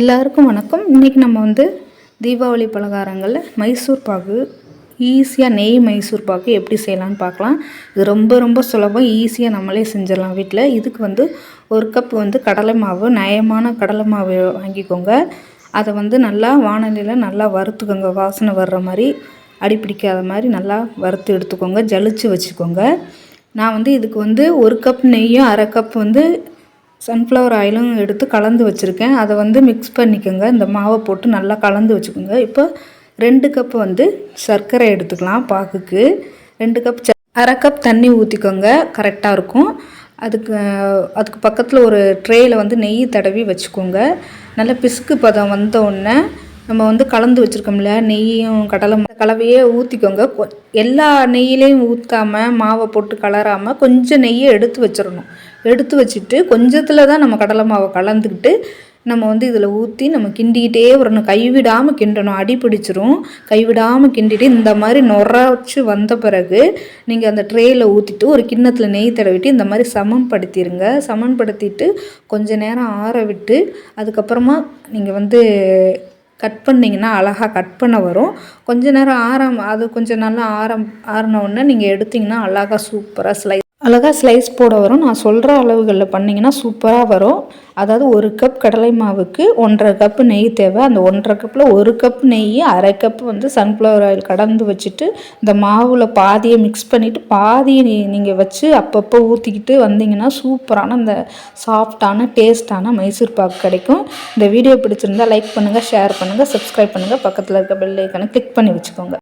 எல்லாருக்கும் வணக்கம். இன்றைக்கி நம்ம வந்து தீபாவளி பலகாரங்களில் மைசூர் பாகு ஈஸியாக நெய் மைசூர் பாக்கு எப்படி செய்யலான்னு பார்க்கலாம். இது ரொம்ப ரொம்ப சுலபம். ஈஸியாக நம்மளே செஞ்சிடலாம் வீட்டில் இதுக்கு வந்து ஒரு கப் வந்து கடலை மாவு நயமான கடலை மாவு வாங்கிக்கோங்க. அதை வந்து நல்லா வானலியில் நல்லா வறுத்துக்கோங்க. வாசனை வர்ற மாதிரி அடி பிடிக்காத மாதிரி நல்லா வறுத்து எடுத்துக்கோங்க. ஜலிச்சு வச்சுக்கோங்க. நான் வந்து இதுக்கு வந்து ஒரு கப் நெய்யும் அரை கப் வந்து சன்ஃப்ளவர் ஆயிலும் எடுத்து கலந்து வச்சுருக்கேன். அதை வந்து மிக்ஸ் பண்ணிக்கோங்க. இந்த மாவை போட்டு நல்லா கலந்து வச்சுக்கோங்க. இப்போ ரெண்டு கப் வந்து சர்க்கரை எடுத்துக்கலாம் பாக்குக்கு ரெண்டு கப் அரை கப் தண்ணி ஊற்றிக்கோங்க கரெக்டாக இருக்கும். அதுக்கு அதுக்கு பக்கத்தில் ஒரு ட்ரேயில் வந்து நெய் தடவி வச்சுக்கோங்க. நல்லா பிசுக்கு பதம் வந்த உடனே நம்ம வந்து கலந்து வச்சுருக்கோம்ல நெய்யும் கடலை கலவையே ஊற்றிக்கோங்க எல்லா நெய்யிலையும் ஊற்றாமல் மாவை போட்டு கலராமல் கொஞ்சம் நெய்யை எடுத்து வச்சிடணும். எடுத்து வச்சுட்டு கொஞ்சத்தில் தான் நம்ம கடலை மாவை கலந்துக்கிட்டு நம்ம வந்து இதில் ஊற்றி நம்ம கிண்டிக்கிட்டே வரணும். கைவிடாமல் கிண்டணும். அடி பிடிச்சிரும். கைவிடாமல் கிண்டிட்டு இந்த மாதிரி நொறாச்சு வந்த பிறகு நீங்கள் அந்த ட்ரேயில் ஊற்றிட்டு ஒரு கிண்ணத்தில் நெய் தடவிட்டு இந்த மாதிரி சமன்படுத்திடுங்க சமன்படுத்திட்டு கொஞ்சம் நேரம் ஆற விட்டு அதுக்கப்புறமா நீங்கள் வந்து கட் பண்ணிங்கன்னா அழகாக கட் பண்ண வரும். கொஞ்ச நேரம் ஆரம் அது கொஞ்சம் நல்லா ஆரம் ஆறின உடனே நீங்கள் எடுத்திங்கன்னா அழகாக சூப்பராக ஸ்லைஸ் அழகாக ஸ்லைஸ் போட வரும். நான் சொல்கிற அளவுகளில் பண்ணிங்கன்னா சூப்பராக வரும். அதாவது ஒரு கப் கடலை மாவுக்கு ஒன்றரை கப்பு நெய் தேவை. அந்த ஒன்றரை கப்பில் ஒரு கப் நெய் அரை கப் வந்து சன்ஃப்ளவர் ஆயில் கடந்து வச்சுட்டு இந்த மாவில் பாதியை மிக்ஸ் பண்ணிவிட்டு பாதியை நீ நீங்கள் வச்சு அப்பப்போ ஊற்றிக்கிட்டு வந்தீங்கன்னா சூப்பரான இந்த சாஃப்டான டேஸ்ட்டான மைசூர் பாக்கு கிடைக்கும். இந்த வீடியோ பிடிச்சிருந்தால் லைக் பண்ணுங்கள் ஷேர் பண்ணுங்கள் சப்ஸ்கிரைப் பண்ணுங்கள் பக்கத்தில் இருக்க பெல் ஐக்கனை கிளிக் பண்ணி வச்சுக்கோங்க.